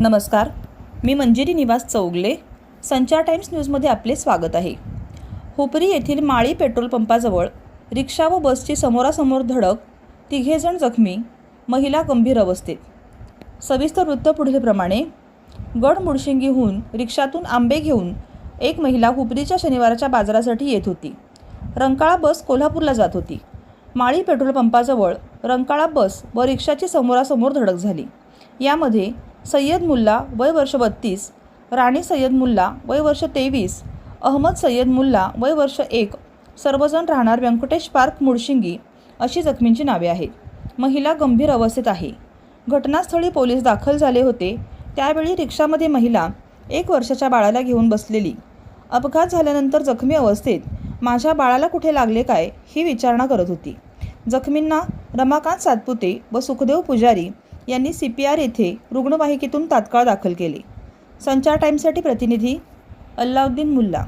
नमस्कार. मी मंजिरी निवास चौगले. संचार टाइम्स न्यूजमध्ये आपले स्वागत आहे. हुपरी येथील माळी पेट्रोल पंपाजवळ रिक्षा व बसची समोरासमोर धडक तिघेजण जखमी महिला गंभीर अवस्थेत. सविस्तर वृत्त पुढीलप्रमाणे गड मुडशिंगीहून रिक्षातून आंबे घेऊन एक महिला हुपरीच्या शनिवाराच्या बाजारासाठी येत होती. रंकाळा बस कोल्हापूरला जात होती. माळी पेट्रोल पंपाजवळ रंकाळा बस व रिक्षाची समोरासमोर धडक झाली. यामध्ये सय्यद मुल्ला वय वर्ष बत्तीस राणी सय्यद मुल्ला वय वर्ष तेवीस अहमद सय्यद मुल्ला वय वर्ष एक सर्वजण राहणार व्यंकटेश पार्क मुळशिंगी अशी जखमींची नावे आहेत. महिला गंभीर अवस्थेत आहे. घटनास्थळी पोलीस दाखल झाले होते. त्यावेळी रिक्षामध्ये महिला एक वर्षाच्या बाळाला घेऊन बसलेली. अपघात झाल्यानंतर जखमी अवस्थेत माझ्या बाळाला कुठे लागले काय? ही विचारणा करत होती. जखमींना रमाकांत सातपुते व सुखदेव पुजारी यांनी सी पी आर येथे रुग्णवाहिकेतून तात्काळ दाखल केले. संचार टाईमसाठी प्रतिनिधी अल्लाउद्दीन मुल्ला.